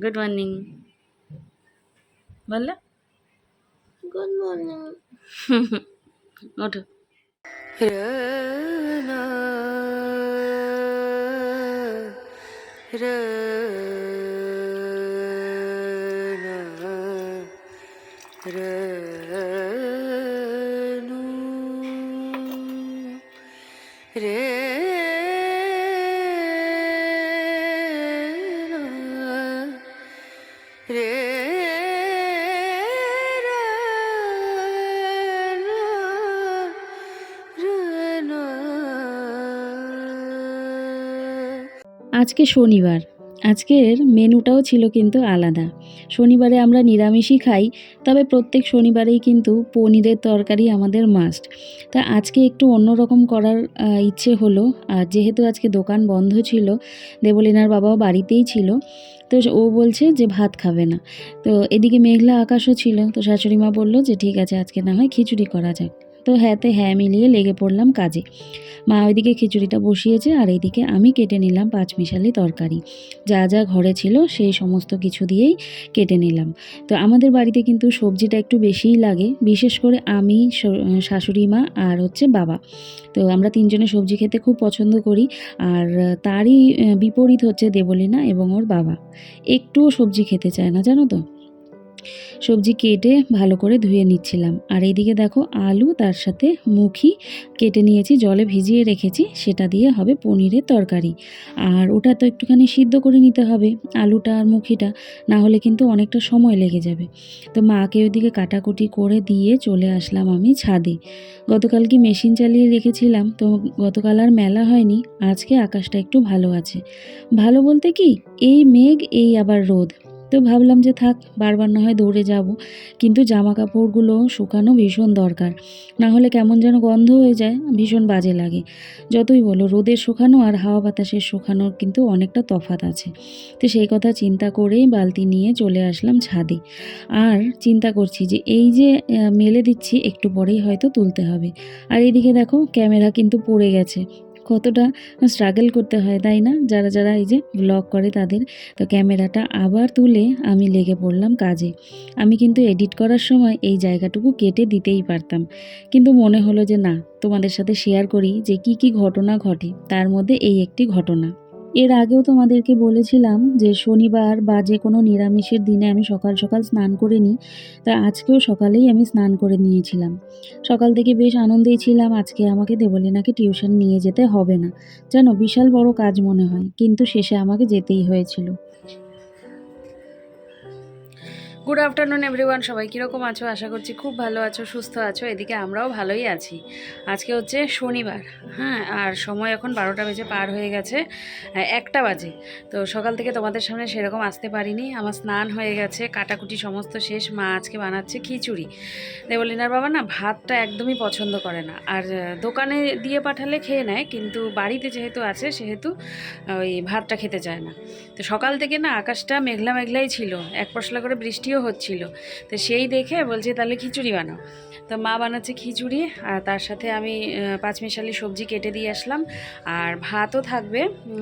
Good morning বলল good morning ওঠো আজকে শনিবার। আজকের মেনুটাও ছিল কিন্তু আলাদা। শনিবারে আমরা নিরামিষই খাই, তবে প্রত্যেক শনিবারেই কিন্তু পনিরের তরকারি আমাদের মাস্ট তা আজকে একটু অন্যরকম করার ইচ্ছে হলো, আর যেহেতু আজকে দোকান বন্ধ ছিল, দেবলিনার বাবাও বাড়িতেই ছিল, তো ও বলছে যে ভাত খাবে না। তো এদিকে মেঘলা আকাশও ছিল, তো শাশুড়ি মা বলল যে ঠিক আছে, আজকে না হয় খিচুড়ি করা যাক। তো হ্যাঁতে হ্যাঁ মিলিয়ে লেগে পড়লাম কাজে। মা ওইদিকে খিচুড়িটা বসিয়েছে আর এইদিকে আমি কেটে নিলাম পাঁচমিশালি তরকারি। যা যা ঘরে ছিল সেই সমস্ত কিছু দিয়েই কেটে নিলাম। তো আমাদের বাড়িতে কিন্তু সবজিটা একটু বেশিই লাগে, বিশেষ করে আমি শাশুড়ি মা আর হচ্ছে বাবা। তো আমরা তিনজনে সবজি খেতে খুব পছন্দ করি আর তারই বিপরীত হচ্ছে দেবলীনা এবং ওর বাবা। একটুও সবজি খেতে চায় না, জানো তো? সবজি কেটে ভালো করে ধুয়ে নিচ্ছিলাম। আর এইদিকে দেখো আলু, তার সাথে মুখি কেটে নিয়েছি, জলে ভিজিয়ে রেখেছি, সেটা দিয়ে হবে পনিরের তরকারি। আর ওটা তো একটুখানি সিদ্ধ করে নিতে হবে, আলুটা আর মুখিটা, না হলে কিন্তু অনেকটা সময় লেগে যাবে। তো মাকে ওইদিকে কাটাকুটি করে দিয়ে চলে আসলাম আমি ছাদে। গতকাল কি মেশিন চালিয়ে রেখেছিলাম, তো গতকাল আর মেলা হয়নি, আজকে আকাশটা একটু ভালো আছে। ভালো বলতে কি, এই মেঘ, এই আবার রোদ। তো ভাবলাম যে থাক, বারবার না হয় দৌড়ে যাব। কিন্তু জামা কাপড়গুলো শুকানো ভীষণ দরকার। না হলে কেমন যেন গন্ধ হয়ে যায়, ভীষণ বাজে লাগে। যতই বলো, রোদের শুকানো আর হাওয়া বাতাসের শুকানোর কিন্তু অনেকটা তফাত আছে। তো সেই কথা চিন্তা করেই বালতি নিয়ে চলে আসলাম ছাদে। আর চিন্তা করছি যে এই যে মেলে দিচ্ছি, একটু পরেই হয়তো তুলতে হবে। আর এইদিকে দেখো, ক্যামেরা কিন্তু পড়ে গেছে। কতটা স্ট্রাগল করতে হয়, তাই না? যারা যারা এই যে ব্লগ করে তাদের, তো ক্যামেরাটা আবার তুলে আমি লেগে পড়লাম কাজে। আমি কিন্তু এডিট করার সময় এই জায়গাটুকু কেটে দিতেই পারতাম। কিন্তু মনে হলো যে না, তোমাদের সাথে শেয়ার করি যে কি কি ঘটনা ঘটে, তার মধ্যে এই একটি ঘটনা। এর আগেও তোমাদেরকে বলেছিলাম যে শনিবার বা যে কোনো নিরামিষের দিনে আমি সকাল সকাল স্নান করে নিই। তা আজকেও সকালেই আমি স্নান করে নিয়েছিলাম। সকাল থেকে বেশ আনন্দেই ছিলাম, আজকে আমাকে দেবলীনাকে টিউশন নিয়ে যেতে হবে না। যেন বিশাল বড় কাজ মনে হয়, কিন্তু শেষে আমাকে যেতেই হয়েছিল। গুড আফটারনুন এভরিওয়ান সবাই কীরকম আছো? আশা করছি খুব ভালো আছো, সুস্থ আছো। এদিকে আমরাও ভালোই আছি। আজকে হচ্ছে শনিবার হ্যাঁ? আর সময় এখন বারোটা বেজে পার হয়ে গেছে একটা বাজে। তো সকাল থেকে তোমাদের সামনে সেরকম আসতে পারিনি। আমার স্নান হয়ে গেছে, কাটাকুটি সমস্ত শেষ। মা আজকে বানাচ্ছে খিচুড়ি। দেবলিনার বাবা, না, ভাতটা একদমই পছন্দ করে না। আর দোকানে দিয়ে পাঠালে খেয়ে নেয়, কিন্তু বাড়িতে যেহেতু আছে, সেহেতু ওই ভাতটা খেতে চায় না। তো সকাল থেকে না আকাশটা মেঘলা মেঘলাই ছিল। এক পশলা করে বৃষ্টিও হচ্ছিল। তো সেই দেখে বলছে, তাহলে খিচুড়ি বানাও। তো মা বানাচ্ছে খিচুড়ি, আর তার সাথে আমি পাঁচমিশালি সবজি কেটে দিয়ে আসলাম। আর ভাতও থাকবে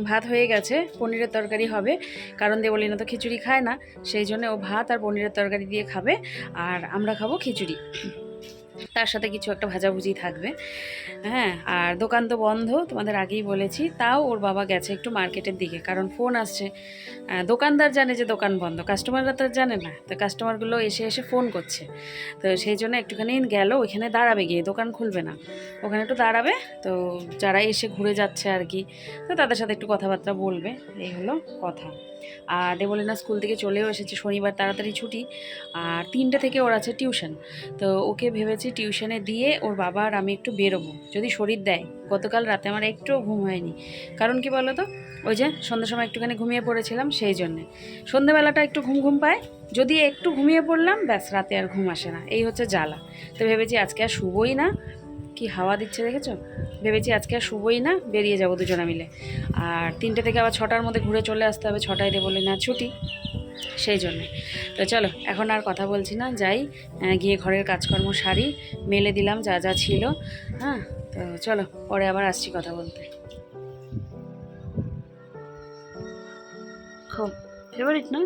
ভাত হয়ে গেছে, পনিরের তরকারি হবে। কারণ দেবলিনা তো খিচুড়ি খায় না, সেই জন্য ও ভাত আর পনিরের তরকারি দিয়ে খাবে, আর আমরা খাব খিচুড়ি। তার সাথে কিছু একটা ভাজাভুজি থাকবে। হ্যাঁ আর দোকান তো বন্ধ, তোমাদের আগেই বলেছি। তাও ওর বাবা গেছে একটু মার্কেটের দিকে, কারণ ফোন আসছে। দোকানদার জানে যে দোকান বন্ধ, কাস্টমাররা তো জানে না। তো কাস্টমারগুলো এসে এসে ফোন করছে। তো সেই জন্য একটুখানি গেল, ওইখানে দাঁড়াবে গিয়ে, দোকান খুলবে না। ওখানে একটু দাঁড়াবে, তো যারা এসে ঘুরে যাচ্ছে আর কি, তো তাদের সাথে একটু কথাবার্তা বলবে। এই হলো কথা। আর দেবলিনা স্কুল থেকে চলেও এসেছে, শনিবার তাড়াতাড়ি ছুটি। আর তিনটে থেকে ওর আছে টিউশন। তো ওকে ভেবেছি টিউশনে দিয়ে ওর বাবা আর আমি একটু বেরোবো। যদি শরীর দেয়, গতকাল রাতে আমার একটুও ঘুম হয়নি। কারণ কি বলো তো ওই যে সন্ধ্যার সময় একটুখানি ঘুমিয়ে পড়েছিলাম সেই জন্যে। সন্ধ্যেবেলাটা একটু ঘুম ঘুম পায়। যদি একটু ঘুমিয়ে পড়লাম, ব্যাস রাতে আর ঘুম আসে না। এই হচ্ছে জ্বালা। তো ভেবেছি আজকে আর শুবই না। কি হাওয়া দিচ্ছে দেখেছ? ভেবেছি আজকে আর শুবই না, বেরিয়ে যাব দুজনা মিলে। আর তিনটে থেকে আবার ছটার মধ্যে ঘুরে চলে আসতে হবে, ছটায় দিয়ে বলে না, ছুটি। সেই জন্যে। তো চলো, এখন আর কথা বলছি না, যাই। গিয়ে ঘরের কাজকর্ম সারি, মেলে দিলাম যা যা ছিল। হ্যাঁ তো চলো, পরে আবার আসছি কথা বলতে। খুব ফেভারিট না?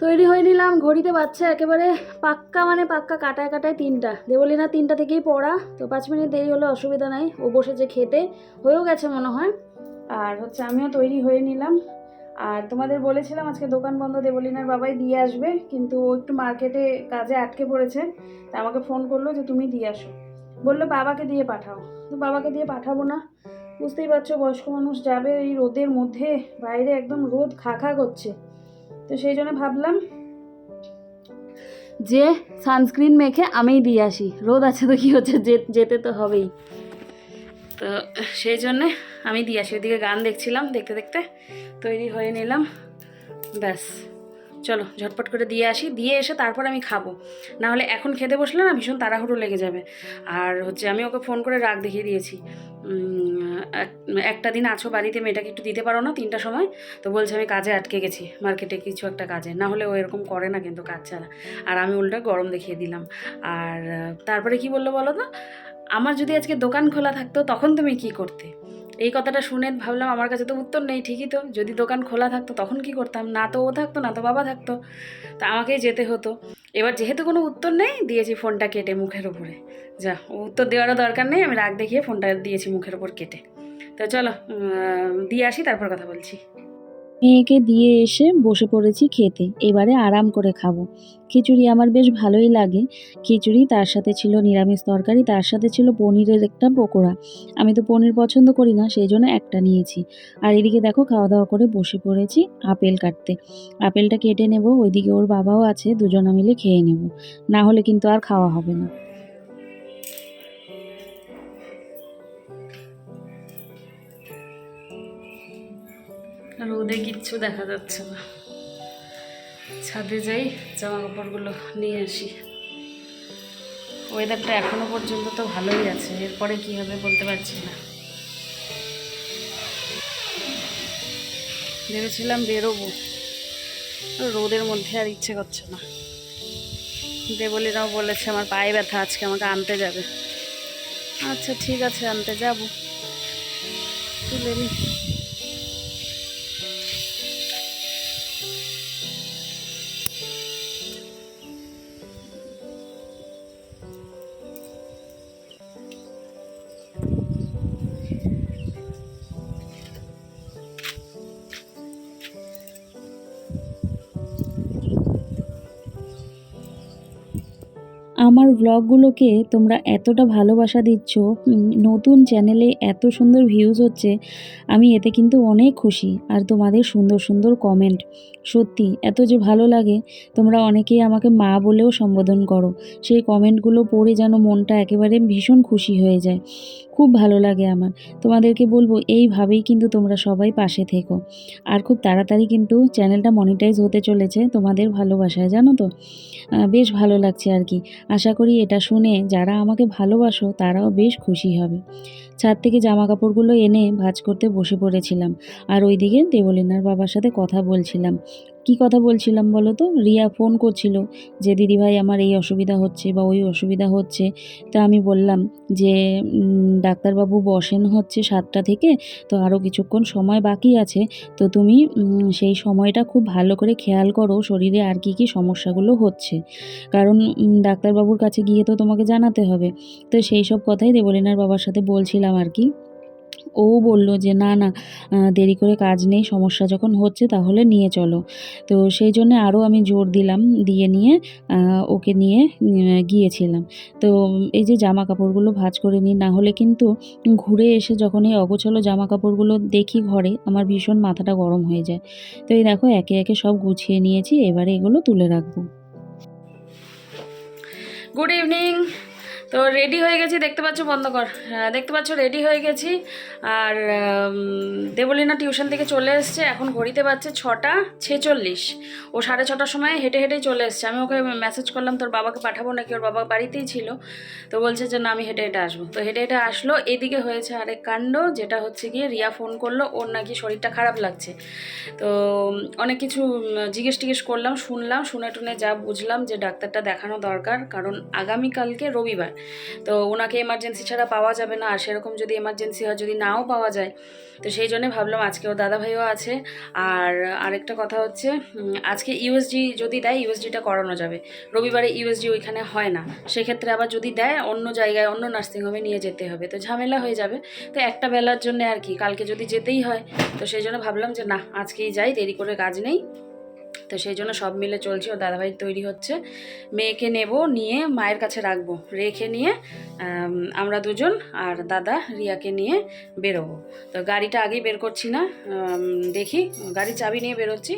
তৈরি হয়ে নিলাম, ঘড়িতে বাচ্চা একেবারে পাক্কা মানে পাক্কা কাটায় কাটায় তিনটা। দেবলিনা তিনটা থেকেই পড়া, তো পাঁচ মিনিট দেরি হলে অসুবিধা নাই, ও বসেছে খেতে। হয়েও গেছে মনে হয়। আর হচ্ছে আমিও তৈরি হয়ে নিলাম। আর তোমাদের বলেছিলাম আজকে দোকান বন্ধ, দেবলিনার বাবাই দিয়ে আসবে, কিন্তু ও একটু মার্কেটে কাজে আটকে পড়েছে, তা আমাকে ফোন করল যে তুমি দিয়ে আসো। বলল, বাবাকে দিয়ে পাঠাও। তো বাবাকে দিয়ে পাঠাবো না। বুঝতেই পারছ, বয়স্ক মানুষ যাবে এই রোদের মধ্যে, বাইরে একদম রোদ খা খা করছে। তো সেই জন্য ভাবলাম যে সানস্ক্রিন মেখে আমিই দিয়ে আসি। রোদ আছে তো কী হচ্ছে যেতে তো হবেই। তো সেই জন্যে আমি দিয়ে আসি। ওইদিকে গান দেখছিলাম দেখতে দেখতে, তৈরি হয়ে নিলাম। ব্যাস, চলো ঝটপট করে দিয়ে আসি। দিয়ে এসে তারপর আমি খাব। না হলে এখন খেতে বসলে না ভীষণ তাড়াহুড়ো লেগে যাবে। আর হচ্ছে আমি ওকে ফোন করে রাগ দেখিয়ে দিয়েছি। একটা দিন আছো বাড়িতে, মেয়েটাকে একটু দিতে পারো না তিনটার সময়? তো বলছে, আমি কাজে আটকে গেছি, মার্কেটে কিছু একটা কাজে। না হলে ও এরকম করে না কিন্তু কাজ ছাড়া। আর আমি উল্টা গরম দেখিয়ে দিলাম। আর, তারপরে কি বলল বলো তো? আমার যদি আজকে দোকান খোলা থাকতো, তখন তুমি কি করতে? এই কথাটা শুনে ভাবলাম, আমার কাছে তো উত্তর নেই, ঠিকই তো। যদি দোকান খোলা থাকতো, তখন কি করতাম? না তো ও থাকতো, না তো বাবা থাকতো। তা আমাকেই যেতে হতো। এবার যেহেতু কোনো উত্তর নেই, দিয়েছি ফোনটা কেটে মুখের উপরে। যা উত্তর দেওয়ারও দরকার নেই, আমি রাগ দেখিয়ে ফোনটা দিয়েছি মুখের উপর কেটে। তো চলো দিয়ে আসি, তারপর কথা বলছি। মেয়েকে দিয়ে এসে বসে পড়েছি খেতে। এবারে আরাম করে খাব। খিচুড়ি আমার বেশ ভালোই লাগে। খিচুড়ি তার সাথে ছিল নিরামিষ তরকারি, তার সাথে ছিল পনিরের একটা পকোড়া। আমি তো পনির পছন্দ করি না সেই জন্য একটা নিয়েছি। আর এদিকে দেখো খাওয়া দাওয়া করে বসে পড়েছি আপেল কাটতে। আপেলটা কেটে নেব, ওইদিকে ওর বাবাও আছে, দুজনা মিলে খেয়ে নেব। না হলে কিন্তু আর খাওয়া হবে না। রোদে কিচ্ছু দেখা যাচ্ছে না। ছাদে যাই জামা কাপড়গুলো নিয়ে আসি। ওয়েদারটা এখনও পর্যন্ত তো ভালোই আছে, এরপরে কি হবে বলতে পারছি না। ভেবেছিলাম বেরোবো রোদের মধ্যে আর ইচ্ছে করছে না। দেবলিরাও বলেছে, আমার পায়ে ব্যথা, আজকে আমাকে আনতে যাবে। আচ্ছা ঠিক আছে, আনতে যাব। তুলে নি আমার ব্লগগুলোকে তোমরা এতটা ভালোবাসা দিচ্ছ নতুন চ্যানেলে এত সুন্দর ভিউজ হচ্ছে, আমি এতে কিন্তু অনেক খুশি। আর তোমাদের সুন্দর সুন্দর কমেন্ট সত্যি, এত যে ভালো লাগে, তোমরা অনেকেই আমাকে মা বলেও সম্বোধন করো। সেই কমেন্টগুলো পড়ে যেন মনটা একেবারে ভীষণ খুশি হয়ে যায়। খুব ভালো লাগে আমার। তোমাদেরকে বলব, এইভাবেই কিন্তু তোমরা সবাই পাশে থেকো। আর খুব তাড়াতাড়ি কিন্তু চ্যানেলটা মনিটাইজ হতে চলেছে তোমাদের ভালোবাসায়, জানো তো? বেশ ভালো লাগছে আর কি। আশা করি এটা শুনে যারা আমাকে ভালোবাসো তারাও বেশ খুশি হবে। ছাদ থেকে জামা কাপড়গুলো এনে ভাজ করতে বসে পড়েছিলাম। আর ওইদিকে দেবলিনার বাবার সাথে কথা বলছিলাম। কি কথা বলছিলাম বলো তো? রিয়া ফোন করছিল যে, দিদিভাই, আমার এই অসুবিধা হচ্ছে বা ওই অসুবিধা হচ্ছে। তা আমি বললাম যে ডাক্তারবাবু বসেন হচ্ছে সাতটা থেকে, তো আরও কিছুক্ষণ সময় বাকি আছে। তো তুমি সেই সময়টা খুব ভালো করে খেয়াল করো শরীরে আর কি কি সমস্যাগুলো হচ্ছে। কারণ ডাক্তারবাবুর কাছে গিয়ে তো তোমাকে জানাতে হবে। তো সেই সব কথাই দেবলিনার বাবার সাথে বলছিলাম আর কি। ও বলল যে, না না দেরি করে কাজ নেই, সমস্যা যখন হচ্ছে তাহলে নিয়ে চলো। তো সেই জন্য আরও আমি জোর দিলাম, দিয়ে নিয়ে ওকে নিয়ে গিয়েছিলাম। তো এই যে জামা কাপড়গুলো ভাঁজ করে নিই, না হলে কিন্তু ঘুরে এসে যখন এই অগোছালো জামা কাপড়গুলো দেখি ঘরে, আমার ভীষণ মাথাটা গরম হয়ে যায়। তো এই দেখো, একে একে সব গুছিয়ে নিয়েছি, এবারে এগুলো তুলে রাখব। গুড ইভিনিং তো রেডি হয়ে গেছি, দেখতে পাচ্ছ, বন্ধ কর। দেখতে পাচ্ছ রেডি হয়ে গেছি। আর দেবলীনা টিউশন থেকে চলে এসছে, এখন ঘড়িতে পাচ্ছে ছটা ছেচল্লিশ। ও সাড়ে ছটার সময় হেঁটে হেঁটেই চলে এসছে। আমি ওকে মেসেজ করলাম, তোর বাবাকে পাঠাবো নাকি? ওর বাবা বাড়িতেই ছিল। তো বলছে যে, না, আমি হেঁটে হেঁটে আসব। তো হেঁটে হেঁটে আসলো। এদিকে হয়েছে আরেক কাণ্ড, যেটা হচ্ছে গিয়ে রিয়া ফোন করল, ওর নাকি শরীরটা খারাপ লাগছে। তো অনেক কিছু জিজ্ঞেস টিজ্ঞেস করলাম, শুনলাম, শুনে টুনে যা বুঝলাম যে ডাক্তারটা দেখানো দরকার। কারণ আগামীকালকে রবিবার তো ওনাকে এমার্জেন্সি ছাড়া পাওয়া যাবে না। আর সেরকম যদি এমার্জেন্সি হয়, যদি নাও পাওয়া যায়, তো সেই জন্য ভাবলাম আজকে ওর দাদা ভাইও আছে। আর আরেকটা কথা হচ্ছে আজকে ইউএসজি যদি দেয় ইউএসজিটা করানো যাবে। রবিবারে ইউএসজি ওইখানে হয় না। সেক্ষেত্রে আবার যদি দেয়, অন্য জায়গায়, অন্য নার্সিংহোমে নিয়ে যেতে হবে। তো ঝামেলা হয়ে যাবে। তো একটা বেলার জন্য আর কি, কালকে যদি যেতেই হয়, তো সেই জন্য ভাবলাম যে না, আজকেই যাই, দেরি করে কাজ নেই। তো সেই জন্য সব মিলে চলছে ও দাদাভাই তৈরি হচ্ছে। মেয়েকে নেব, নিয়ে মায়ের কাছে রাখব, রেখে নিয়ে আমরা দুজন আর দাদা রিয়াকে নিয়ে বেরোবো। তো গাড়িটা আগেই বের করছি না দেখি গাড়ি চাবি নিয়ে বেরোচ্ছি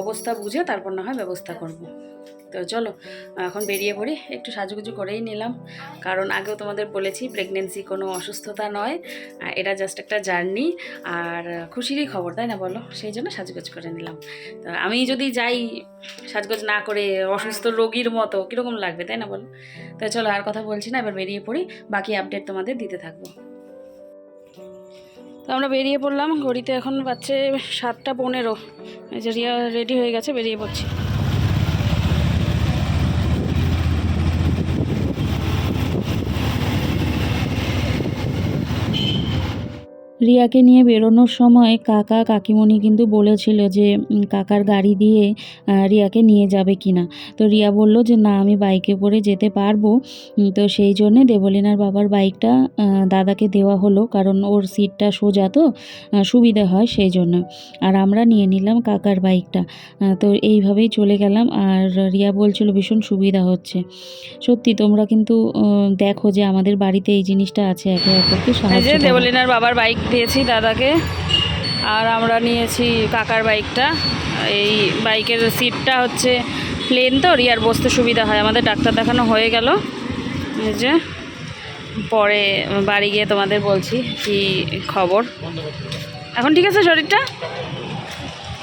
অবস্থা বুঝে তারপর না হয় ব্যবস্থা করব। তো চলো, এখন বেরিয়ে পড়ি। একটু সাজুগুজু করেই নিলাম। কারণ আগেও তোমাদের বলেছি প্রেগনেন্সি কোনো অসুস্থতা নয়। এটা জাস্ট একটা জার্নি আর খুশিরই খবর, তাই না বলো? সেই জন্য সাজগোজ করে নিলাম। তো আমি যদি যাই সাজগোজ না করে অসুস্থ রোগীর মতো, কীরকম লাগবে, তাই না বলো? তো চলো, আর কথা বলছি না, এবার বেরিয়ে পড়ি। বাকি আপডেট তোমাদের দিতে থাকব। তো আমরা বেরিয়ে পড়লাম, ঘড়িতে এখন বাচ্চে সাতটা পনেরো। যে রিয়া রেডি হয়ে গেছে, বেরিয়ে পড়ছি। রিয়াকে নিয়ে বেরোনোর সময় কাকা কাকিমণি কিন্তু বলেছিল যে কাকার গাড়ি দিয়ে রিয়াকে নিয়ে যাবে কিনা? তো রিয়া বলল যে না আমি বাইকে করে যেতে পারব। তো সেই জন্যে দেবলিনার বাবার বাইকটা দাদাকে দেওয়া হলো কারণ ওর সিটটা সোজা তো সুবিধা হয় সেই জন্য। আর আমরা নিয়ে নিলাম কাকার বাইকটা। তো এইভাবেই চলে গেলাম। আর রিয়া বলছিল ভীষণ সুবিধা হচ্ছে। সত্যি তোমরা কিন্তু দেখো যে আমাদের বাড়িতে এই জিনিসটা আছে একে অপরকে সাহায্য দেবলিনার বাবার বাইক দিয়েছি দাদাকে, আর আমরা নিয়েছি কাকার বাইকটা। এই বাইকের সিটটা হচ্ছে প্লেন তো রিয়ার বসতে সুবিধা হয়। আমাদের ডাক্তার দেখানো হয়ে গেল। যে, পরে বাড়ি গিয়ে তোমাদের বলছি কি খবর। এখন ঠিক আছে শরীরটা?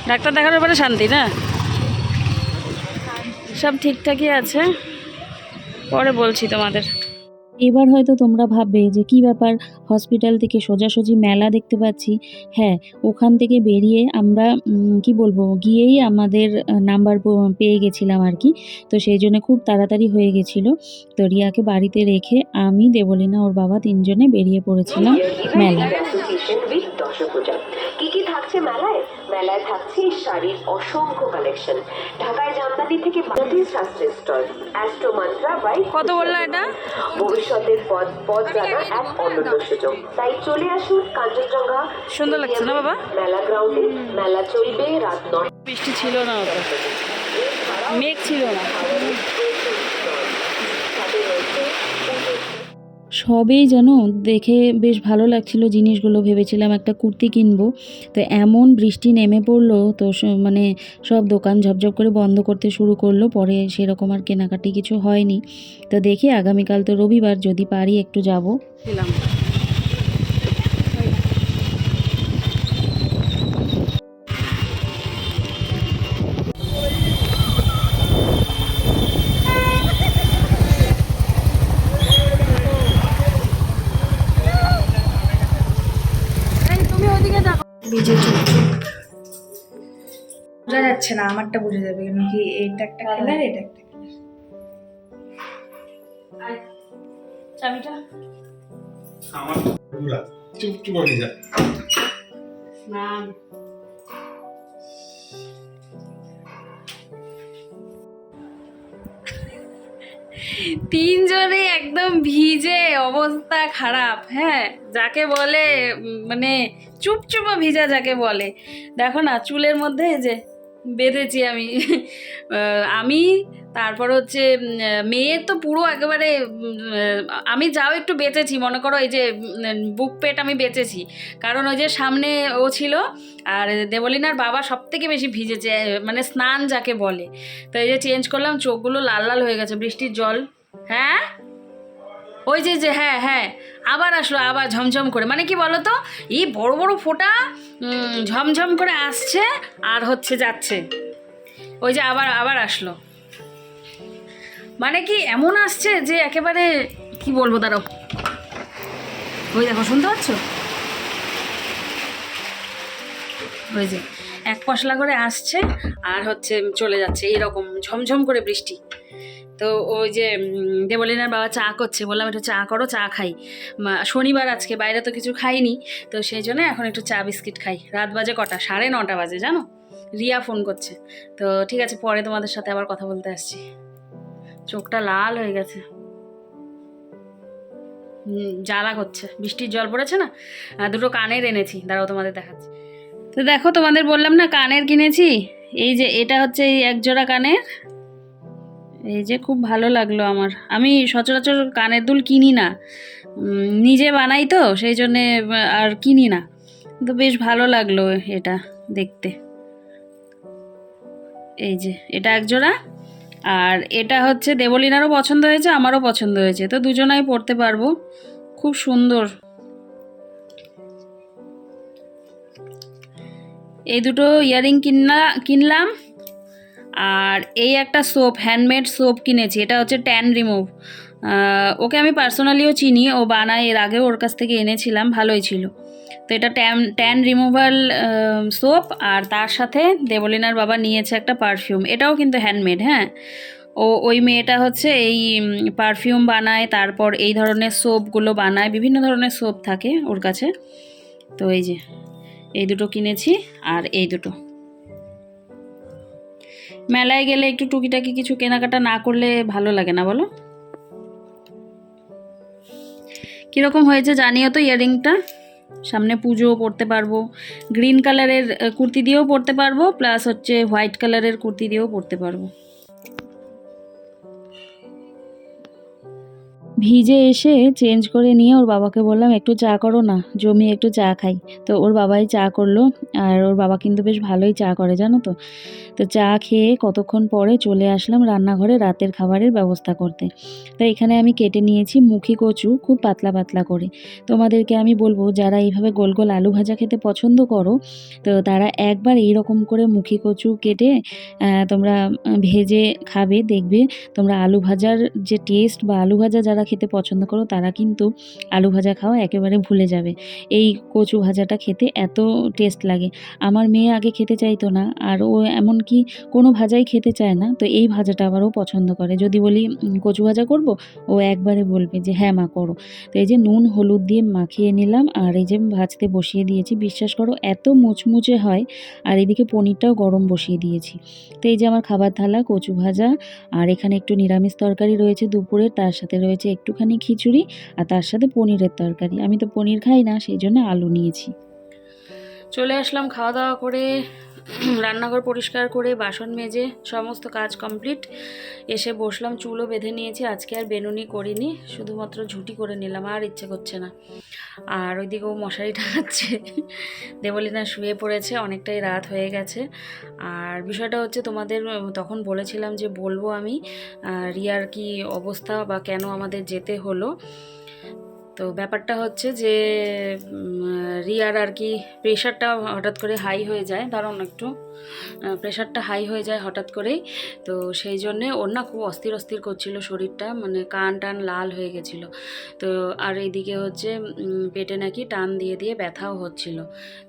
ডাক্তার দেখানোর পরে শান্তি না? সব ঠিকঠাকই আছে। পরে বলছি তোমাদের। এবার হয়তো তোমরা ভাববে যে কি ব্যাপার? হসপিটাল থেকে সোজাসুজি মেলা দেখতে পাচ্ছি। হ্যাঁ ওখান থেকে বেরিয়ে আমরা কি বলব গিয়েই আমাদের নাম্বার পেয়ে গেছিলাম আর কি। তো সেই জন্য খুব তাড়াতাড়ি হয়ে গেছিল। তো রিয়াকে বাড়িতে রেখে আমি দেবলিনা ওর বাবা তিনজনে বেরিয়ে পড়েছিলাম মেলা উইথ দশপূজা। কি কি থাকছে মেলায়? থাকছে শাড়ির অসংখ্য কালেকশন ঢাকায় জামদানি থেকে বাংলাদেশ শাস্ত্রের স্টল অ্যাস্ট্রো মান্ত্রা বাই কত বললা এটা? ভবিষ্যতের পথ পথ জানা এক অনন্য সুযোগ। তাই চলে আসুন কাঞ্চনজঙ্ঘা সুন্দর লাগছে না বাবা? মেলা গ্রাউন্ডে মেলা চলবে রাত নয়। বৃষ্টি ছিল না মেঘ ছিল না। সবেই যেন দেখে বেশ ভালো লাগছিল জিনিসগুলো, ভেবেছিলাম একটা কুর্তি কিনবো। তো এমন বৃষ্টি নেমে পড়ল, তো মানে সব দোকান ঝপঝপ করে বন্ধ করতে শুরু করল, পরে সেরকম আর কেনাকাটি কিছু হয়নি। তো দেখি আগামীকাল তো রবিবার, যদি পারি একটু যাব। ছিলাম বোঝা যাচ্ছে না আমারটা বুঝে যাবে কেন কি এটা একটা কালার এটা একটা চাবিটা। আমার পুরা চুপচুপ হয়ে যায় না। তিনজনে একদম ভিজে অবস্থা খারাপ হ্যাঁ? যাকে বলে মানে চুপচুপা ভিজা যাকে বলে। দেখো না, চুলের মধ্যে যে বেঁধেছি আমি। আমি তারপর হচ্ছে মেয়ে তো পুরো একেবারে আমি যাও একটু বেঁচেছি, মনে করো এই যে বুক পেট আমি বেঁচেছি। কারণ ওই যে সামনে ও ছিল, আর দেবলিনার বাবা সব থেকে বেশি ভিজেছে মানে স্নান যাকে বলে। তো এই যে চেঞ্জ করলাম, চোখগুলো লাল লাল হয়ে গেছে, বৃষ্টির জল। হ্যাঁ? ওই যে যে হ্যাঁ হ্যাঁ। আবার আসলো, আবার ঝমঝম করে। মানে কি বলো তো এই বড় বড় ফোঁটা ঝমঝম করে আসছে আর হচ্ছে যাচ্ছে। ওই যে আবার আবার আসলো। মানে কি এমন আসছে যে একেবারে কি বলব দাঁড়াও ওই দেখো, শুনতে পাচ্ছ? ওই যে, এক পশলা করে আসছে আর হচ্ছে চলে যাচ্ছে, এইরকম ঝমঝম করে বৃষ্টি। তো ওই যে দেবলিনার বাবা চা করছে। বললাম, একটু চা করো, চা খাই। শনিবার আজকে, বাইরে তো কিছু খাইনি। তো সেই জন্য এখন একটু চা, বিস্কিট খাই। রাত বাজে কটা? সাড়ে নটা বাজে, জানো? রিয়া ফোন করছে। তো ঠিক আছে, পরে তোমাদের সাথে আবার কথা বলতে আসছি। চোখটা লাল হয়ে গেছে। জ্বালা করছে। বৃষ্টির জল পড়েছে না? দুটো কানের এনেছি। দাঁড়াও, তোমাদের দেখাচ্ছি। তো দেখো, তোমাদের বললাম না, কানের কিনেছি? এই যে, এটা হচ্ছে এই এক জোড়া কানের। এই যে খুব ভালো লাগল আমার। আমি সচরাচর কানের দুল কিনি না। নিজে বানাই তো, সেই জন্যে আর কিনি না। তো বেশ ভালো লাগল এটা দেখতে। এই যে, এটা একজোড়া। আর এটা হচ্ছে দেবলিনারও পছন্দ হয়েছে, আমারও পছন্দ হয়েছে। তো দুজনাই পরতে পারব। খুব সুন্দর। এই দুটো ইয়ারিং কিনলা কিনলাম। আর এই একটা সোপ হ্যান্ডমেড সোপ কিনেছি, এটা হচ্ছে ট্যান রিমুভ ওকে আমি পার্সোনালিও চিনি, ও বানায়, এর আগেও ওর কাছ থেকে এনেছিলাম, ভালোই ছিল। তো এটা ট্যান ট্যান রিমুভাল সোপ, আর তার সাথে দেবলিনার বাবা নিয়েছে একটা পারফিউম এটাও কিন্তু হ্যান্ডমেড হ্যাঁ? ও, ওই মেয়েটা হচ্ছে এই পারফিউম বানায়, তারপর এই ধরনের সোপগুলো বানায়, বিভিন্ন ধরনের সোপ থাকে ওর কাছে। তো এই যে, এই দুটো কিনেছি, আর এই দুটো। মেলায় গেলে একটু টুকিটাকি কিছু কেনাকাটা না করলে ভালো লাগে না, বলো? কীরকম হয়েছে জানিও তো ইয়াররিংটা? সামনে পুজোও পরতে পারব, গ্রিন কালারের কুর্তি দিয়েও পরতে পারব, প্লাস হচ্ছে হোয়াইট কালারের কুর্তি দিয়েও পরতে পারব। ভিজে এসে চেঞ্জ করে নিয়ে ওর বাবাকে বললাম, একটু চা করো না জমিয়ে একটু চা খাই। তো ওর বাবাই চা করল, আর ওর বাবা কিন্তু বেশ ভালোই চা করে, জানো তো? তো চা খেয়ে কতক্ষণ পরে চলে আসলাম রান্নাঘরে রাতের খাবারের ব্যবস্থা করতে। তো এখানে আমি কেটে নিয়েছি মুখি কচু, খুব পাতলা পাতলা করে। তোমাদেরকে আমি বলব, যারা এইভাবে গোল গোল আলু ভাজা খেতে পছন্দ করো, তো তারা একবার এই রকম করে মুখি কচু কেটে তোমরা ভেজে খাবে, দেখবে তোমরা আলু ভাজার যে টেস্ট বা আলু ভাজা যারা খেতে পছন্দ করো, তারা কিন্তু আলু ভাজা খাওয়া একেবারে ভুলে যাবে। এই কচু ভাজাটা খেতে এত টেস্ট লাগে। আমার মেয়ে আগে খেতে চাইতো না, আর ও এমনকি কোনো ভাজাই খেতে চায় না, তো এই ভাজাটা আবার ও পছন্দ করে। যদি বলি কচু ভাজা করব? ও একবারে বলবে যে হ্যাঁ মা, করো। তো এই যে নুন, হলুদ দিয়ে মাখিয়ে নিলাম, আর এই যে ভাজতে বসিয়ে দিয়েছি, বিশ্বাস করো এত মুচমুচে হয়, আর এদিকে পনিরটাও গরম বসিয়ে দিয়েছি। তো এই যে আমার খাবার থালা, কচু ভাজা, আর এখানে একটু নিরামিষ তরকারি রয়েছে দুপুরের তার সাথে রয়েছে একটুখানি খিচুড়ি আর তার সাথে পনিরের তরকারি। আমি তো পনির খাই না, সেই জন্য আলু নিয়েছি। চলে আসলাম খাওয়া দাওয়া করে। রান্নাঘর পরিষ্কার করে, বাসন মেজে, সমস্ত কাজ কমপ্লিট। এসে বসলাম, চুলও বেঁধে নিয়েছি, আজকে আর বেনুনি করিনি, শুধুমাত্র ঝুটি করে নিলাম, আর ইচ্ছে করছে না। আর ওইদিকেও মশারি টাঙাচ্ছে দেবলিনা শুয়ে পড়েছে, অনেকটাই রাত হয়ে গেছে। আর বিষয়টা হচ্ছে তোমাদের, তখন বলেছিলাম যে বলব আমি রিয়ার কি অবস্থা বা কেন আমাদের যেতে হলো? তো ব্যাপারটা হচ্ছে যে রিয়ার আর কি প্রেশারটা হঠাৎ করে হাই হয়ে যায়। দারুণ একটু। প্রেশারটা হাই হয়ে যায় হঠাৎ করেই। তো সেই জন্যে ওর না খুব অস্থির অস্থির করছিল শরীরটা মানে কান টান লাল হয়ে গেছিল। তো আর এইদিকে হচ্ছে পেটে নাকি টান দিয়ে দিয়ে ব্যথাও হচ্ছিল।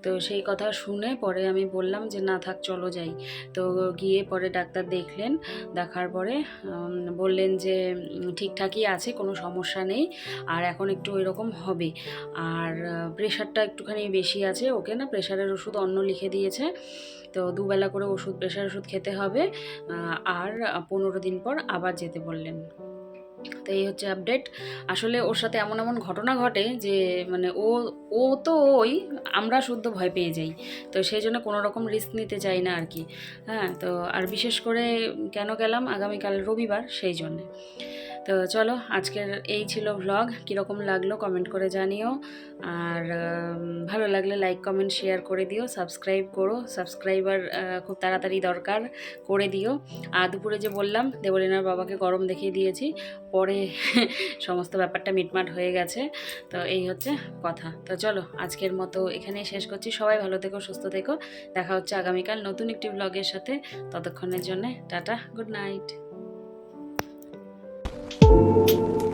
তো সেই কথা শুনে পরে আমি বললাম যে, না থাক, চলো যাই। তো গিয়ে পরে ডাক্তার দেখলেন, দেখার পরে বললেন যে ঠিকঠাকই আছে, কোনো সমস্যা নেই, আর এখন একটু এরকম হবে। আর প্রেশারটা একটুখানি বেশি আছে, ওকে না প্রেশারের ওষুধ অন্য লিখে দিয়েছে। তো দুবেলা করে ওষুধ, প্রেশার ওষুধ খেতে হবে। আর পনেরো দিন পর আবার যেতে বললেন। তো এই হচ্ছে আপডেট আসলে ওর সাথে এমন এমন ঘটনা ঘটে যে মানে ও ও তো ওই আমরা শুদ্ধ ভয় পেয়ে যাই। তো সেই জন্য কোনো রকম রিস্ক নিতে চাই না আর কি হ্যাঁ তো আর বিশেষ করে কেন গেলাম? আগামীকাল রবিবার, সেই জন্যে। তো চলো, আজকের এই ছিল ভ্লগ কীরকম লাগল কমেন্ট করে জানিও। আর ভালো লাগলে লাইক কমেন্ট শেয়ার করে দিও। সাবস্ক্রাইব করো। সাবস্ক্রাইবার খুব তাড়াতাড়ি দরকার, করে দিও। আর দুপুরে যে বললাম, দেবলিনার বাবাকে গরম দেখিয়ে দিয়েছি। পরে সমস্ত ব্যাপারটা মিটমাট হয়ে গেছে। তো এই হচ্ছে কথা। তো চলো, আজকের মতো এখানেই শেষ করছি। সবাই ভালো থেকো, সুস্থ থেকো। দেখা হচ্ছে আগামীকাল নতুন একটি ব্লগের সাথে। ততক্ষণের জন্য tata good night Thank you.